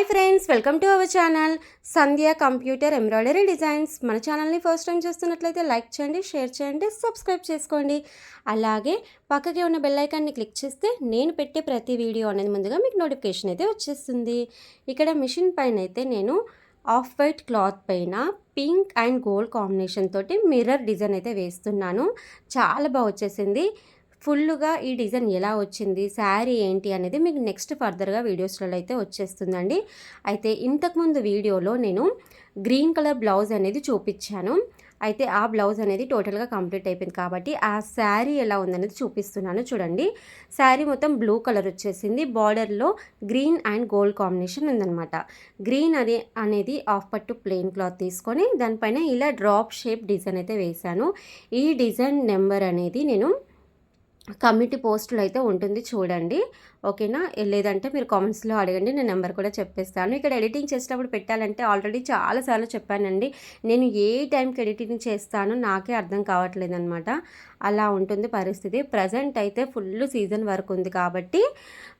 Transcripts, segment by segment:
Hi friends welcome to our channel Sandhya computer embroidery designs మన ఛానల్ని first time చూస్తున్నట్లయితే like చేయండి share చేయండి సబ్స్క్రైబ్ చేసుకోండి. అలాగే పక్కకి ఉన్న బెల్ ఐకాన్ని క్లిక్ చేస్తే నేను పెట్టే ప్రతి వీడియో అనేది ముందుగా మీకు నోటిఫికేషన్ అయితే వచ్చేస్తుంది. ఇక్కడ మిషన్ పైన అయితే నేను ఆఫ్ వైట్ క్లాత్ పైన పింక్ అండ్ గోల్డ్ కాంబినేషన్ తోటి మిర్రర్ డిజైన్ అయితే వేస్తున్నాను. చాలా బాగా వచ్చేసింది. ఫుల్గా ఈ డిజైన్ ఎలా వచ్చింది? శారీ ఏంటి అనేది మీకు నెక్స్ట్ ఫర్దర్గా వీడియోస్లలో అయితే వచ్చేస్తుందండి. అయితే ఇంతకుముందు వీడియోలో నేను గ్రీన్ కలర్ బ్లౌజ్ అనేది చూపించాను. అయితే ఆ బ్లౌజ్ అనేది టోటల్గా కంప్లీట్ అయిపోయింది కాబట్టి ఆ శారీ ఎలా ఉందనేది చూపిస్తున్నాను చూడండి. శారీ మొత్తం బ్లూ కలర్ వచ్చేసింది. బార్డర్లో గ్రీన్ అండ్ గోల్డ్ కాంబినేషన్ ఉందన్నమాట. గ్రీన్ అది అనేది ఆఫ్ పట్టు ప్లెయిన్ క్లాత్ తీసుకొని దానిపైన ఇలా డ్రాప్ షేప్ డిజైన్ అయితే వేశాను. ఈ డిజైన్ నెంబర్ అనేది నేను కమిటీ పోస్టులు అయితే ఉంటుంది చూడండి. ఓకేనా? లేదంటే మీరు కామెంట్స్లో అడగండి నేను నెంబర్ కూడా చెప్పేస్తాను. ఇక్కడ ఎడిటింగ్ చేసేటప్పుడు పెట్టాలంటే ఆల్రెడీ చాలాసార్లు చెప్పానండి. నేను ఏ టైంకి ఎడిటింగ్ చేస్తానో నాకే అర్థం కావట్లేదు అనమాట అలా ఉంటుంది పరిస్థితి. ప్రజెంట్ అయితే ఫుల్ సీజన్ వరకు ఉంది కాబట్టి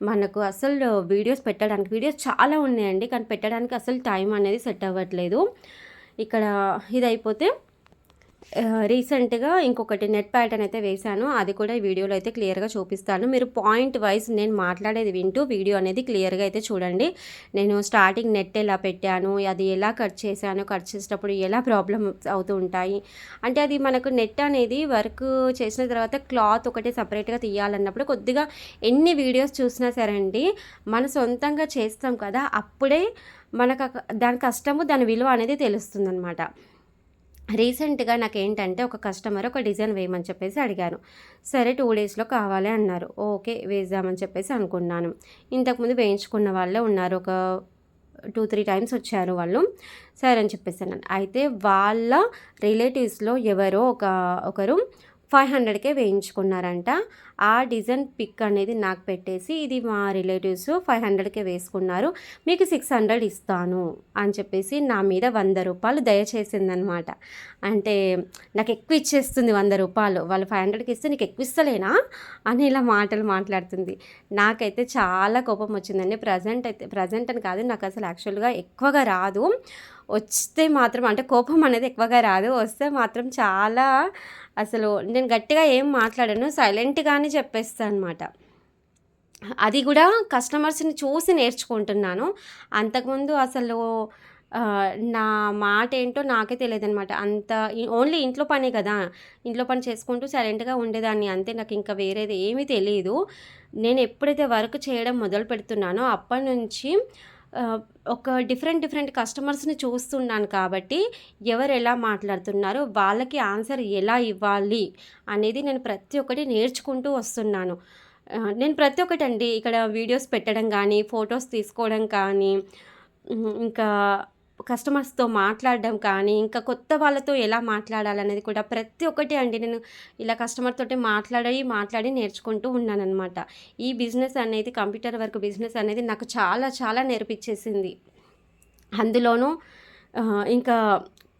మనకు అసలు వీడియోస్ పెట్టడానికి వీడియోస్ చాలా ఉన్నాయండి. కానీ పెట్టడానికి అసలు టైం అనేది సెట్ అవ్వట్లేదు. ఇక్కడ ఇది అయిపోతే రీసెంట్గా ఇంకొకటి నెట్ ప్యాటర్న్ అయితే వేశాను. అది కూడా ఈ వీడియోలో అయితే క్లియర్గా చూపిస్తాను. మీరు పాయింట్ వైజ్ నేను మాట్లాడేది వింటూ వీడియో అనేది క్లియర్గా అయితే చూడండి. నేను స్టార్టింగ్ నెట్ ఎలా పెట్టాను అది ఎలా కట్ చేశాను కట్ చేసేటప్పుడు ఎలా ప్రాబ్లమ్ అవుతూ ఉంటాయి. అంటే అది మనకు నెట్ అనేది వర్క్ చేసిన తర్వాత క్లాత్ ఒకటి సపరేట్గా తీయాలన్నప్పుడు కొద్దిగా ఎన్ని వీడియోస్ చూసినా సరే అండి మన సొంతంగా చేస్తాం కదా అప్పుడే మనకు దాని కష్టము దాని విలువ అనేది తెలుస్తుందన్నమాట. రీసెంట్గా నాకు ఏంటంటే ఒక కస్టమర్ ఒక డిజైన్ వేయమని చెప్పేసి అడిగారు సరే టూ డేస్లో కావాలి అన్నారు. ఓకే వేద్దామని చెప్పేసి అనుకున్నాను. ఇంతకుముందు వేయించుకున్న వాళ్ళే ఉన్నారు. ఒక టూ త్రీ టైమ్స్ వచ్చారు వాళ్ళు. సరే అని చెప్పేసి అన్నాను. అయితే వాళ్ళ రిలేటివ్స్లో ఎవరో ఒక ఒకరు ఫైవ్ హండ్రెడ్కే వేయించుకున్నారంట. ఆ డిజైన్ పిక్ అనేది నాకు పెట్టేసి ఇది మా రిలేటివ్స్ ఫైవ్ హండ్రెడ్కే వేసుకున్నారు. మీకు సిక్స్ హండ్రెడ్ ఇస్తాను అని చెప్పేసి నా మీద వంద రూపాయలు దయచేసిందనమాట అంటే నాకు ఎక్కువ ఇచ్చేస్తుంది వంద రూపాయలు. వాళ్ళు ఫైవ్ హండ్రెడ్కి ఇస్తే నీకు ఎక్కువ ఇస్తలేనా? అని ఇలా మాటలు మాట్లాడుతుంది. నాకైతే చాలా కోపం వచ్చిందండి. ప్రజెంట్ అయితే ప్రజెంట్ అని కాదు నాకు అసలు యాక్చువల్గా ఎక్కువగా రాదు. వస్తే మాత్రం అంటే కోపం అనేది ఎక్కువగా రాదు. వస్తే మాత్రం చాలా అసలు నేను గట్టిగా ఏం మాట్లాడాను సైలెంట్గానే చెప్పేస్తాను అనమాట అది కూడా కస్టమర్స్ని చూసి నేర్చుకుంటున్నాను. అంతకుముందు అసలు నా మాట ఏంటో నాకే తెలియదు అనమాట అంత ఓన్లీ ఇంట్లో పనే కదా. ఇంట్లో పని చేసుకుంటూ సైలెంట్గా ఉండేదాన్ని అంతే. నాకు ఇంకా వేరేది ఏమీ తెలియదు నేను ఎప్పుడైతే వర్క్ చేయడం మొదలు పెడుతున్నానో అప్పటి నుంచి ఒక డిఫరెంట్ డిఫరెంట్ కస్టమర్స్ని చూస్తున్నాను కాబట్టి ఎవరు ఎలా మాట్లాడుతున్నారో వాళ్ళకి ఆన్సర్ ఎలా ఇవ్వాలి అనేది నేను ప్రతి ఒక్కటి నేర్చుకుంటూ వస్తున్నాను. నేను ప్రతి ఒక్కటి అండి ఇక్కడ వీడియోస్ పెట్టడం కానీ ఫొటోస్ తీసుకోవడం కానీ ఇంకా కస్టమర్స్తో మాట్లాడడం కానీ ఇంకా కొత్త వాళ్ళతో ఎలా మాట్లాడాలనేది కూడా ప్రతి ఒక్కటి అండి నేను ఇలా కస్టమర్ తోటి మాట్లాడి మాట్లాడి నేర్చుకుంటూ ఉన్నానన్నమాట. ఈ బిజినెస్ అనేది కంప్యూటర్ వర్క్ బిజినెస్ అనేది నాకు చాలా చాలా నేర్పించేసింది అందులోనూ ఇంకా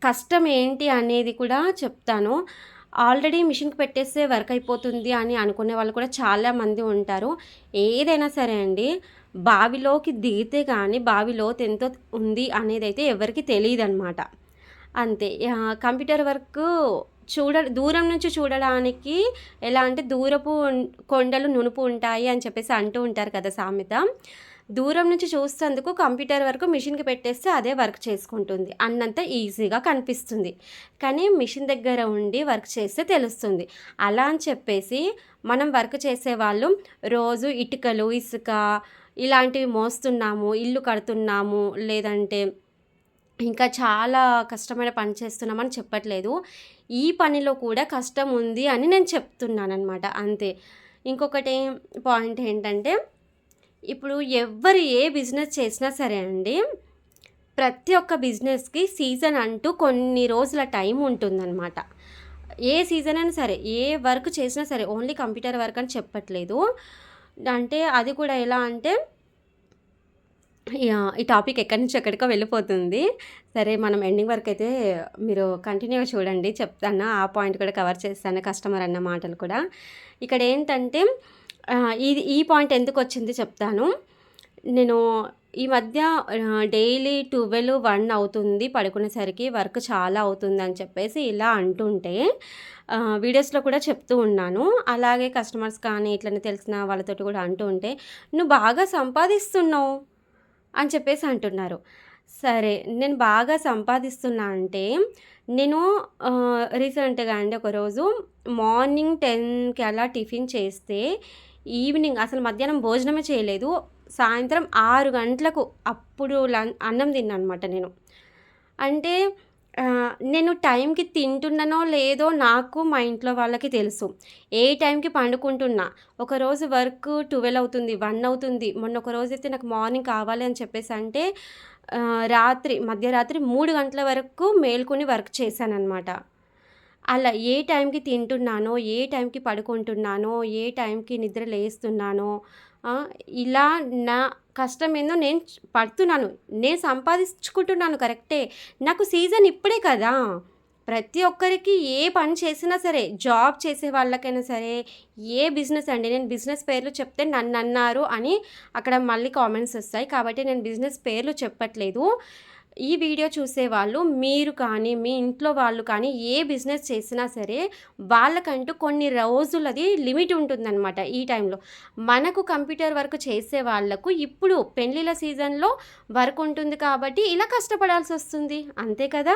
కష్టం ఏంటి అనేది కూడా చెప్తాను. ఆల్రెడీ మిషన్కి పెట్టేస్తే వర్క్ అయిపోతుంది అని అనుకునే వాళ్ళు కూడా చాలామంది ఉంటారు. ఏదైనా సరే అండి బావిలోకి దిగితే కానీ బావి లోతు ఎంత ఉంది అనేది అయితే ఎవరికి తెలియదు అనమాట అంతే కంప్యూటర్ వర్క్ చూడ దూరం నుంచి చూడడానికి ఎలా అంటే దూరపు కొండలు నునుపు ఉంటాయి అని చెప్పేసి అంటూ ఉంటారు కదా సామెత. దూరం నుంచి చూస్తేందుకు కంప్యూటర్ వరకు మిషన్కి పెట్టేస్తే అదే వర్క్ చేసుకుంటుంది. అన్నంత ఈజీగా కనిపిస్తుంది. కానీ మిషన్ దగ్గర ఉండి వర్క్ చేస్తే తెలుస్తుంది. అలా అని చెప్పేసి మనం వర్క్ చేసే వాళ్ళు రోజు ఇటుకలు ఇసుక ఇలాంటివి మోస్తున్నాము ఇల్లు కడుతున్నాము లేదంటే ఇంకా చాలా కష్టమైన పని చేస్తున్నామని చెప్పట్లేదు. ఈ పనిలో కూడా కష్టం ఉంది అని నేను చెప్తున్నాను అనమాట అంతే. ఇంకొకటి పాయింట్ ఏంటంటే ఇప్పుడు ఎవరు ఏ బిజినెస్ చేసినా సరే అండి ప్రతి ఒక్క బిజినెస్కి సీజన్ అంటూ కొన్ని రోజుల టైం ఉంటుందన్నమాట. ఏ సీజన్ అయినా సరే ఏ వర్క్ చేసినా సరే ఓన్లీ కంప్యూటర్ వర్క్ అని చెప్పట్లేదు. అంటే అది కూడా ఎలా అంటే ఈ టాపిక్ ఎక్కడి నుంచి ఎక్కడికో వెళ్ళిపోతుంది. సరే మనం ఎండింగ్ వరకు అయితే మీరు కంటిన్యూగా చూడండి చెప్తాను ఆ పాయింట్ కూడా కవర్ చేస్తాను కస్టమర్ అన్న మాటలు కూడా. ఇక్కడ ఏంటంటే ఇది ఈ పాయింట్ ఎందుకు వచ్చింది చెప్తాను నేను ఈ మధ్య డైలీ 12, 1 అవుతుంది పడుకునేసరికి. వర్క్ చాలా అవుతుంది అని చెప్పేసి ఇలా అంటుంటే వీడియోస్‌లో కూడా చెప్తూ ఉన్నాను. అలాగే కస్టమర్స్ కానీ ఇట్లనే తెలిసిన వాళ్ళతోటి కూడా అంటూ ఉంటే, "నువ్వు బాగా సంపాదిస్తున్నావు" అని చెప్పేసి అంటున్నారు. సరే నేను బాగా సంపాదిస్తున్నా అంటే నేను రీసెంట్‌గా అండి ఒకరోజు మార్నింగ్ 10కి అలా టిఫిన్ చేస్తే ఈవినింగ్ అసలు మధ్యాహ్నం భోజనమే చేయలేదు. సాయంత్రం ఆరు గంటలకు అప్పుడు అన్నం తిన్నాను అనమాట నేను. అంటే నేను టైంకి తింటున్నానో లేదో నాకు మా ఇంట్లో వాళ్ళకి తెలుసు. ఏ టైంకి పండుకుంటున్నా. ఒకరోజు వర్క్ 12 అవుతుంది, వన్ అవుతుంది. మొన్న ఒక రోజైతే నాకు మార్నింగ్ కావాలి అని చెప్పేసి అంటే రాత్రి మధ్యరాత్రి మూడు గంటల వరకు మేలుకొని వర్క్ చేశాననమాట. అలా ఏ టైంకి తింటున్నానో, ఏ టైంకి పడుకుంటున్నానో, ఏ టైంకి నిద్ర లేస్తున్నానో ఇలా నా కష్టం ఏందో నేను పడుతున్నాను. నేను సంపాదించుకుంటున్నాను కరెక్టే. నాకు సీజన్ ఇప్పుడే కదా! ప్రతి ఒక్కరికి ఏ పని చేసినా సరే, జాబ్ చేసే వాళ్ళకైనా సరే, ఏ బిజినెస్ అండి నేను బిజినెస్ పేర్లు చెప్తే నన్ను అన్నారు అని అక్కడ మళ్ళీ కామెంట్స్ వస్తాయి కాబట్టి నేను బిజినెస్ పేర్లు చెప్పట్లేదు. ఈ వీడియో చూసేవాళ్ళు మీరు కానీ, మీ ఇంట్లో వాళ్ళు కానీ ఏ బిజినెస్ చేసినా సరే వాళ్ళకంటూ కొన్ని రోజులది లిమిట్ ఉంటుందనమాట ఈ టైంలో. మనకు కంప్యూటర్ వర్క్ చేసే వాళ్ళకు ఇప్పుడు పెళ్ళిళ్ళ సీజన్‌లో వర్క్ ఉంటుంది కాబట్టి ఇలా కష్టపడాల్సి వస్తుంది అంతే కదా!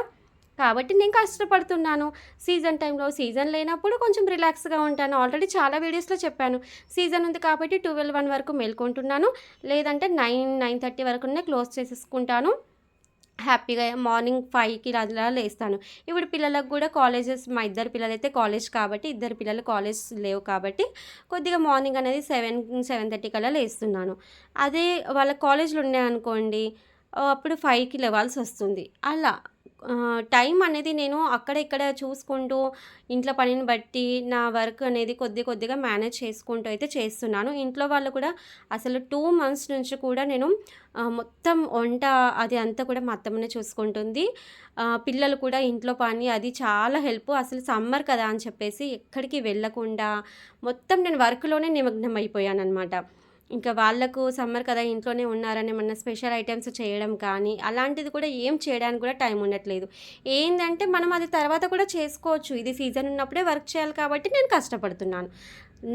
కాబట్టి నేను కష్టపడుతున్నాను. సీజన్ టైంలో సీజన్ లేనప్పుడు కొంచెం రిలాక్స్‌గా ఉంటాను. ఆల్రెడీ చాలా వీడియోస్‌లో చెప్పాను. సీజన్ ఉంది కాబట్టి 12, 1 వరకు మేల్కొంటున్నాను లేదంటే 9, 9:30 వరకునే క్లోజ్ చేసేసుకుంటాను. హ్యాపీగా మార్నింగ్ ఫైవ్కి అలా లేస్తాను. ఇప్పుడు పిల్లలకు కూడా కాలేజెస్ మా ఇద్దరు పిల్లలైతే కాలేజ్ కాబట్టి, ఇద్దరు పిల్లలు కాలేజ్ లేవు కాబట్టి కొద్దిగా మార్నింగ్ అనేది 7, 7:30 కల్లా లేస్తున్నాను. అదే వాళ్ళ కాలేజ్‌లు ఉన్నాయనుకోండి అప్పుడు ఫైవ్కి లెవాల్సి వస్తుంది అలా టైం అనేది నేను అక్కడ ఇక్కడ చూసుకుంటూ ఇంట్లో పనిని బట్టి నా వర్క్ అనేది కొద్ది కొద్దిగా మేనేజ్ చేసుకుంటూ అయితే చేస్తున్నాను. ఇంట్లో వాళ్ళు కూడా అసలు టూ మంత్స్ నుంచి కూడా నేను మొత్తం వంట అది అంతా కూడా మా అత్తమ్మనే చూసుకుంటుంది. పిల్లలు కూడా ఇంట్లో పని అది చాలా హెల్ప్. అసలు సమ్మర్ కదా అని చెప్పేసి ఎక్కడికి వెళ్ళకుండా మొత్తం నేను వర్క్‌లోనే నిమగ్నం అయిపోయాననమాట. ఇంకా వాళ్ళకు సమ్మర్ కదా ఇంట్లోనే ఉన్నారని మన స్పెషల్ ఐటమ్స్ చేయడం కానీ, అలాంటిది కూడా ఏం చేయడానికి కూడా టైం ఉండట్లేదు. ఏంటంటే మనం అది తర్వాత కూడా చేసుకోవచ్చు. ఇది సీజన్ ఉన్నప్పుడే వర్క్ చేయాలి కాబట్టి నేను కష్టపడుతున్నాను.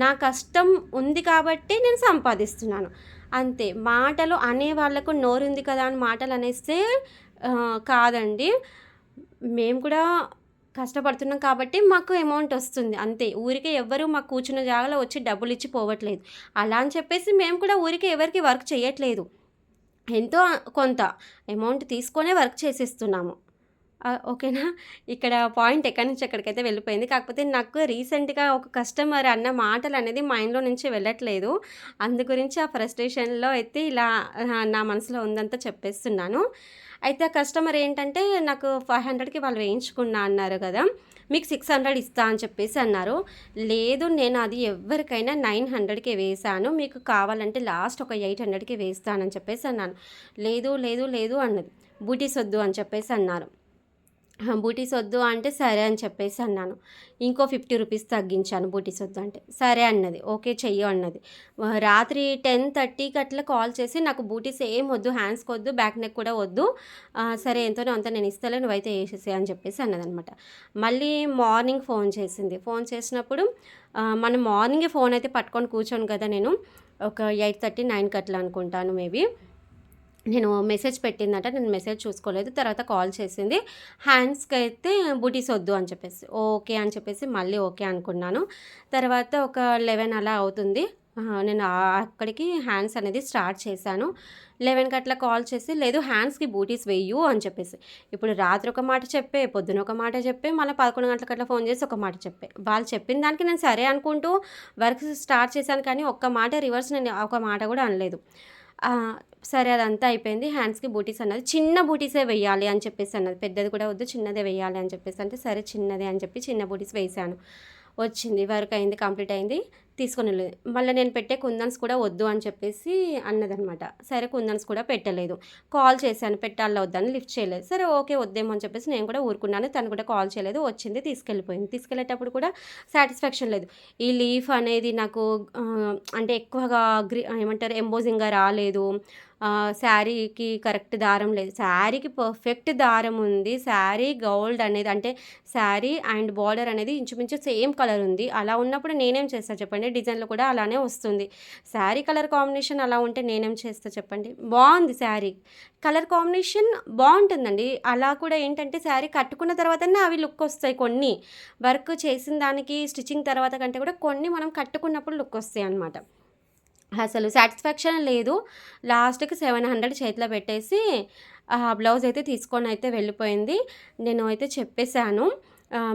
నా కష్టం ఉంది కాబట్టే నేను సంపాదిస్తున్నాను. అంతే. మాటలు అనే వాళ్ళకు నోరుంది కదా అని మాటలు అనేస్తే కాదండి. మేము కూడా కష్టపడుతున్నాం కాబట్టి మాకు అమౌంట్ వస్తుంది అంతే. ఊరికే ఎవ్వరు మాకు కూర్చున్న జాగాలో వచ్చి డబ్బులిచ్చి పోవట్లేదు. అలా అని చెప్పేసి మేము కూడా ఊరికే ఎవరికి వర్క్ చేయట్లేదు. ఎంతో కొంత అమౌంట్ తీసుకొనే వర్క్ చేసేస్తున్నాము. ఓకేనా? ఇక్కడ పాయింట్ ఎక్కడి నుంచి ఎక్కడికైతే వెళ్ళిపోయింది. కాకపోతే నాకు రీసెంట్‌గా ఒక కస్టమర్ అన్న మాటలు అనేది మైండ్‌లో నుంచి వెళ్ళట్లేదు. అందు గురించి ఆ ఫ్రస్ట్రేషన్‌లో అయితే ఇలా నా మనసులో ఉందంతా చెప్పేస్తున్నాను. అయితే ఆ కస్టమర్ ఏంటంటే నాకు 500కి వాళ్ళు వేయించుకున్నా అన్నారు కదా మీకు 600 ఇస్తా అని చెప్పేసి అన్నారు. లేదు నేను అది ఎవ్వరికైనా 900కే వేశాను. మీకు కావాలంటే లాస్ట్ ఒక 800కి వేస్తానని చెప్పేసి అన్నాను. లేదు, లేదు, లేదు అన్నది. బూటీస్ వద్దు అని చెప్పేసి అన్నారు. బూటీస్ వద్దు అంటే సరే అని చెప్పేసి అన్నాను. ఇంకో 50 రూపీస్ తగ్గించాను బూటీస్ వద్దు అంటే. సరే అన్నది. ఓకే చెయ్యి అన్నది. రాత్రి టెన్ థర్టీకి అట్లా కాల్ చేసి నాకు బూటీస్ ఏం వద్దు, హ్యాండ్స్‌కి వద్దు, బ్యాక్ నెక్ కూడా వద్దు. సరే ఎంతనో అంత నేను ఇస్తాలే నువ్వైతే వేసేసే అని చెప్పేసి అన్నదనమాట. మళ్ళీ మార్నింగ్ ఫోన్ చేసింది. ఫోన్ చేసినప్పుడు మనం మార్నింగే ఫోన్ అయితే పట్టుకొని కూర్చోను కదా నేను. ఒక 8:30, 9కి అట్లా అనుకుంటాను మేబీ. నేను మెసేజ్ పెట్టిందట. నేను మెసేజ్ చూసుకోలేదు. తర్వాత కాల్ చేసింది. హ్యాండ్స్కి అయితే బూటీస్ వద్దు అని చెప్పేసి. ఓకే అని చెప్పేసి మళ్ళీ ఓకే అనుకున్నాను. తర్వాత ఒక 11 అలా అవుతుంది. నేను అక్కడికి హ్యాండ్స్ అనేది స్టార్ట్ చేశాను. 11కి అట్లా కాల్ చేసి లేదు హ్యాండ్స్‌కి బూటీస్ వేయు అని చెప్పేసి. ఇప్పుడు రాత్రి ఒక మాట చెప్పే, పొద్దున ఒక మాట చెప్పే, మళ్ళీ 11 గంటలకు అట్లా ఫోన్ చేసి ఒక మాట చెప్పే. వాళ్ళు చెప్పిన దానికి నేను సరే అనుకుంటూ వర్క్ స్టార్ట్ చేశాను కానీ ఒక్క మాట రివర్స్ నేను ఒక మాట కూడా అనలేదు. సరే అదంతా అయిపోయింది. హ్యాండ్స్‌కి బూటీస్ అన్నది. చిన్న బూటీసే వెయ్యాలి అని చెప్పేసి అన్నది. పెద్దది కూడా వద్దు చిన్నదే వెయ్యాలి అని చెప్పేసి అంటే సరే చిన్నదే అని చెప్పి చిన్న బూటీస్ వేసాను వచ్చింది. వర్క్ అయింది. కంప్లీట్ అయింది. తీసుకొని వెళ్ళేది మళ్ళీ నేను పెట్టే కుందన్స్ కూడా వద్దు అని చెప్పేసి అన్నదనమాట. సరే కుందన్స్ కూడా పెట్టలేదు. కాల్ చేశాను పెట్టాలా వద్దా అని లిఫ్ట్ చేయలేదు. సరే ఓకే వద్దేమో అని చెప్పేసి నేను కూడా ఊరుకున్నాను. తను కూడా కాల్ చేయలేదు. వచ్చింది తీసుకెళ్ళిపోయింది. తీసుకెళ్ళేటప్పుడు కూడా సాటిస్ఫాక్షన్ లేదు. ఈ లీఫ్ అనేది నాకు అంటే ఎక్కువగా గ్రీ ఏమంటారు ఎంబోజింగ్‌గా రాలేదు. శారీకి కరెక్ట్ దారం లేదు. శారీకి పర్ఫెక్ట్ దారం ఉంది. శారీ గోల్డ్ అనేది అంటే శారీ అండ్ బార్డర్ అనేది ఇంచుమించు సేమ్ కలర్ ఉంది. అలా ఉన్నప్పుడు నేనేం చేస్తా చెప్పండి? డిజైన్లో కూడా అలానే వస్తుంది. శారీ కలర్ కాంబినేషన్ అలా ఉంటే నేనేం చేస్తా చెప్పండి? బాగుంది శారీ. కలర్ కాంబినేషన్ బాగుంటుందండి. అలా కూడా ఏంటంటే శారీ కట్టుకున్న తర్వాతనే అవి లుక్ వస్తాయి కొన్ని. వర్క్ చేసిన దానికి స్టిచ్చింగ్ తర్వాత కంటే కూడా కొన్ని మనం కట్టుకున్నప్పుడు లుక్ వస్తాయి అనమాట అసలు సాటిస్ఫాక్షన్ లేదు. లాస్ట్కి సెవెన్ హండ్రెడ్ చేతిలో పెట్టేసి బ్లౌజ్ అయితే తీసుకొని అయితే వెళ్ళిపోయింది. నేను అయితే చెప్పేశాను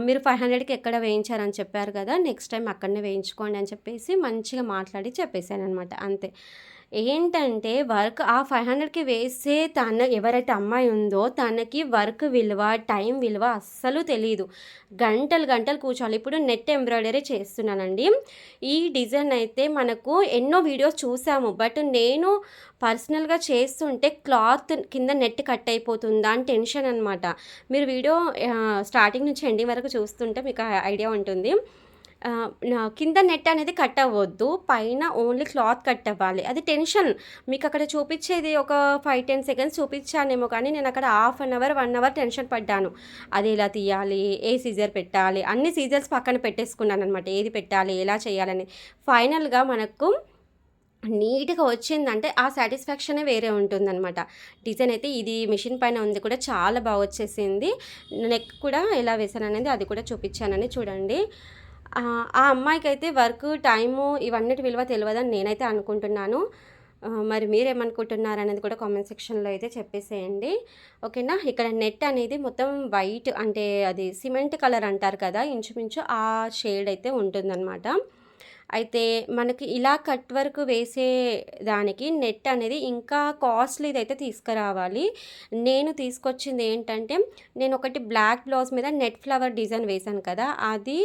మీరు ఫైవ్ హండ్రెడ్కి ఎక్కడ వేయించారని చెప్పారు కదా నెక్స్ట్ టైం అక్కడనే వేయించుకోండి అని చెప్పేసి మంచిగా మాట్లాడి చెప్పేశాను అనమాట అంతే. ఏంటంటే వర్క్ ఆ ఫైవ్ హండ్రెడ్కి వేసే తన ఎవరైతే అమ్మాయి ఉందో తనకి వర్క్ విలువ టైం విలువ అస్సలు తెలియదు గంటలు గంటలు కూర్చోవాలి. ఇప్పుడు నెట్ ఎంబ్రాయిడరీ చేస్తున్నానండి. ఈ డిజైన్ అయితే మనకు ఎన్నో వీడియోస్ చూసాము. బట్ నేను పర్సనల్గా చేస్తుంటే క్లాత్ కింద నెట్ కట్ అయిపోతుందా అని టెన్షన్ అనమాట మీరు వీడియో స్టార్టింగ్ నుంచి ఎండింగ్ వరకు చూస్తుంటే మీకు ఐడియా ఉంటుంది. కింద నెట్ అనేది కట్ అవ్వద్దు పైన ఓన్లీ క్లాత్ కట్ అవ్వాలి. అది టెన్షన్. మీకు అక్కడ చూపించేది ఒక ఫైవ్ టెన్ సెకండ్స్ చూపించానేమో కానీ నేను అక్కడ half an hour one hour tension పడ్డాను. అది ఎలా తీయాలి ఏ సీజర్ పెట్టాలి అన్ని సీజర్స్ పక్కన పెట్టేసుకున్నాను అనమాట ఏది పెట్టాలి ఎలా చేయాలని. ఫైనల్గా మనకు నీట్గా వచ్చిందంటే ఆ సాటిస్ఫాక్షనే వేరే ఉంటుందన్నమాట. డిజైన్ అయితే ఇది మిషన్ పైన ఉంది కూడా చాలా బాగా వచ్చేసింది. నెక్ కూడా ఎలా వేసాను అనేది అది కూడా చూపించానని చూడండి. ఆ అమ్మాయికి అయితే వర్క్ టైము ఇవన్నిటి విలువ తెలియదని నేనైతే అనుకుంటున్నాను. మరి మీరేమనుకుంటున్నారు అనేది కూడా కామెంట్ సెక్షన్లో అయితే చెప్పేసేయండి. ఓకేనా? ఇక్కడ నెట్ అనేది మొత్తం వైట్ అంటే అది సిమెంట్ కలర్ అంటారు కదా ఇంచుమించు ఆ షేడ్ అయితే ఉంటుందన్నమాట. అయితే మనకి ఇలా కట్ వర్క్ వేసే దానికి నెట్ అనేది ఇంకా కాస్ట్లీది అయితే తీసుకురావాలి. నేను తీసుకొచ్చింది ఏంటంటే నేను ఒకటి బ్లాక్ బ్లౌజ్ మీద నెట్ ఫ్లవర్ డిజైన్ వేశాను కదా అది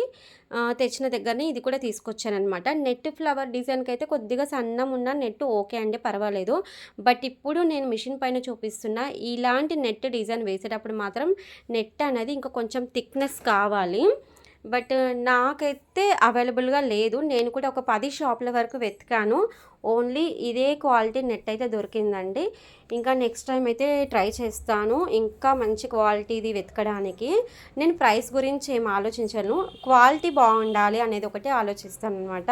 తెచ్చిన దగ్గరనే ఇది కూడా తీసుకొచ్చాను అనమాట నెట్ ఫ్లవర్ డిజైన్కి అయితే కొద్దిగా సన్నం ఉన్న నెట్ ఓకే అండి పర్వాలేదు. బట్ ఇప్పుడు నేను మిషన్ పైన చూపిస్తున్న ఇలాంటి నెట్ డిజైన్ వేసేటప్పుడు మాత్రం నెట్ అనేది ఇంకా కొంచెం థిక్నెస్ కావాలి. బట్ నాకైతే అవైలబుల్గా లేదు. నేను కూడా ఒక పది షాపుల వరకు వెతికాను. ఓన్లీ ఇదే క్వాలిటీ నెట్ అయితే దొరికిందండి. ఇంకా నెక్స్ట్ టైం అయితే ట్రై చేస్తాను. ఇంకా మంచి క్వాలిటీది వెతకడానికి. నేను ప్రైస్ గురించి ఏం ఆలోచించను. క్వాలిటీ బాగుండాలి అనేది ఒకటి ఆలోచిస్తాను అనమాట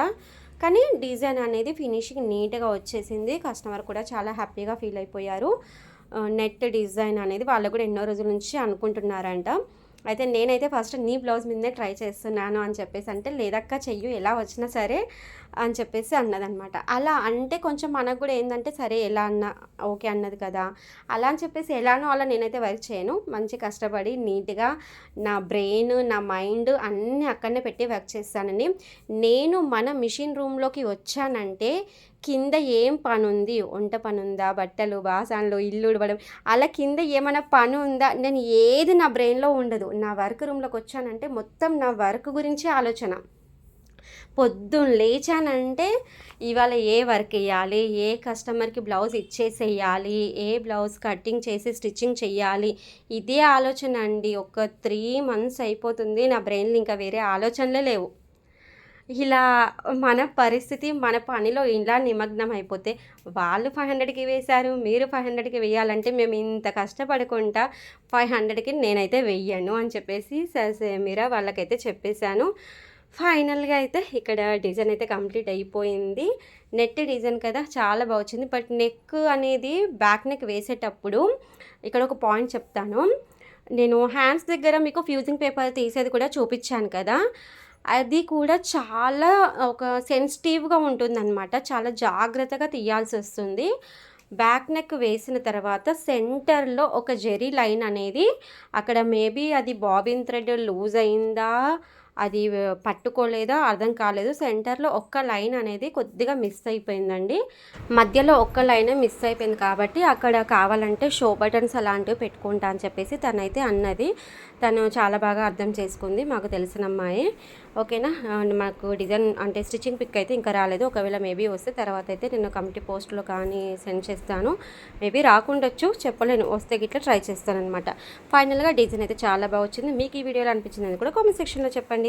కానీ డిజైన్ అనేది ఫినిషింగ్ నీట్గా వచ్చేసింది. కస్టమర్ కూడా చాలా హ్యాపీగా ఫీల్ అయిపోయారు. నెట్ డిజైన్ అనేది వాళ్ళు కూడా ఎన్నో రోజుల నుంచి అనుకుంటున్నారంట. అయితే నేనైతే ఫస్ట్ నీ బ్లౌజ్ మీదే ట్రై చేస్తున్నాను అని చెప్పేసి అంటే లేదక్క చెయ్యు ఎలా వచ్చినా సరే. అని చెప్పేసి అన్నదనమాట. అలా అంటే కొంచెం మనకు కూడా ఏంటంటే సరే ఎలా అన్న ఓకే అన్నది కదా. అలా అని చెప్పేసి ఎలానో అలా నేనైతే వర్క్ చేయను. మంచి కష్టపడి నీట్గా నా బ్రెయిన్ నా మైండ్ అన్నీ అక్కడనే పెట్టి వర్క్ చేస్తానండి. నేను మన మిషన్ రూమ్లోకి వచ్చానంటే కింద ఏం పని ఉంది వంట పని ఉందా బట్టలు బాసనలు ఇల్లు ఉడవడం అలా కింద ఏమైనా పని ఉందా? నేను ఏది నా బ్రెయిన్లో ఉండదు. నా వర్క్ రూమ్లోకి వచ్చానంటే మొత్తం నా వర్క్ గురించి ఆలోచన. పొద్దున్న లేచానంటే ఇవాళ ఏ వర్క్ వేయాలి? ఏ కస్టమర్కి బ్లౌజ్ ఇచ్చేసేయాలి? ఏ బ్లౌజ్ కటింగ్ చేసి స్టిచ్చింగ్ చేయాలి ఇదే ఆలోచన అండి. ఒక త్రీ మంత్స్ అయిపోతుంది. నా బ్రెయిన్లో ఇంకా వేరే ఆలోచనలే లేవు. ఇలా మన పరిస్థితి మన పనిలో ఇలా నిమగ్నం అయిపోతే వాళ్ళు ఫైవ్ హండ్రెడ్కి వేశారు మీరు ఫైవ్ హండ్రెడ్కి వేయాలంటే మేము ఇంత కష్టపడకుండా ఫైవ్ హండ్రెడ్కి నేనైతే వెయ్యను అని చెప్పేసి మీరా వాళ్ళకైతే చెప్పేశాను. ఫైనల్గా అయితే ఇక్కడ డిజైన్ అయితే కంప్లీట్ అయిపోయింది. నెట్ డిజైన్ కదా చాలా బాగుంది బట్ నెక్ అనేది బ్యాక్ నెక్ వేసేటప్పుడు ఇక్కడ ఒక పాయింట్ చెప్తాను. నేను హ్యాండ్స్ దగ్గర మీకు ఫ్యూజింగ్ పేపర్ తీసేది కూడా చూపించాను కదా. అది కూడా చాలా ఒక సెన్సిటివ్గా ఉంటుందన్నమాట. చాలా జాగ్రత్తగా తీయాల్సి వస్తుంది. బ్యాక్ నెక్ వేసిన తర్వాత సెంటర్లో ఒక జెరీ లైన్ అనేది అక్కడ మేబీ అది బాబిన్ థ్రెడ్ లూజ్ అయిందా అది పట్టుకోలేదా అర్థం కాలేదు. సెంటర్లో ఒక్క లైన్ అనేది కొద్దిగా మిస్ అయిపోయిందండి. మధ్యలో ఒక్క లైనే మిస్ అయిపోయింది కాబట్టి అక్కడ కావాలంటే షో బటన్స్ అలాంటివి పెట్టుకుంటా అని చెప్పేసి తనైతే అన్నది. తను చాలా బాగా అర్థం చేసుకుంది మాకు తెలిసిన అమ్మాయి. ఓకేనా? మాకు డిజైన్ అంటే స్టిచ్చింగ్ పిక్ అయితే ఇంకా రాలేదు. ఒకవేళ మేబీ వస్తే తర్వాత అయితే నేను కమిటీ పోస్ట్లో కానీ సెండ్ చేస్తాను. మేబీ రాకుండొచ్చు చెప్పలేను. వస్తే గిట్లా ట్రై చేస్తాను అనమాట ఫైనల్గా డిజైన్ అయితే చాలా బాగా వచ్చింది. మీకు ఈ వీడియోలో అనిపించింది కూడా కామెంట్ సెక్షన్లో చెప్పండి.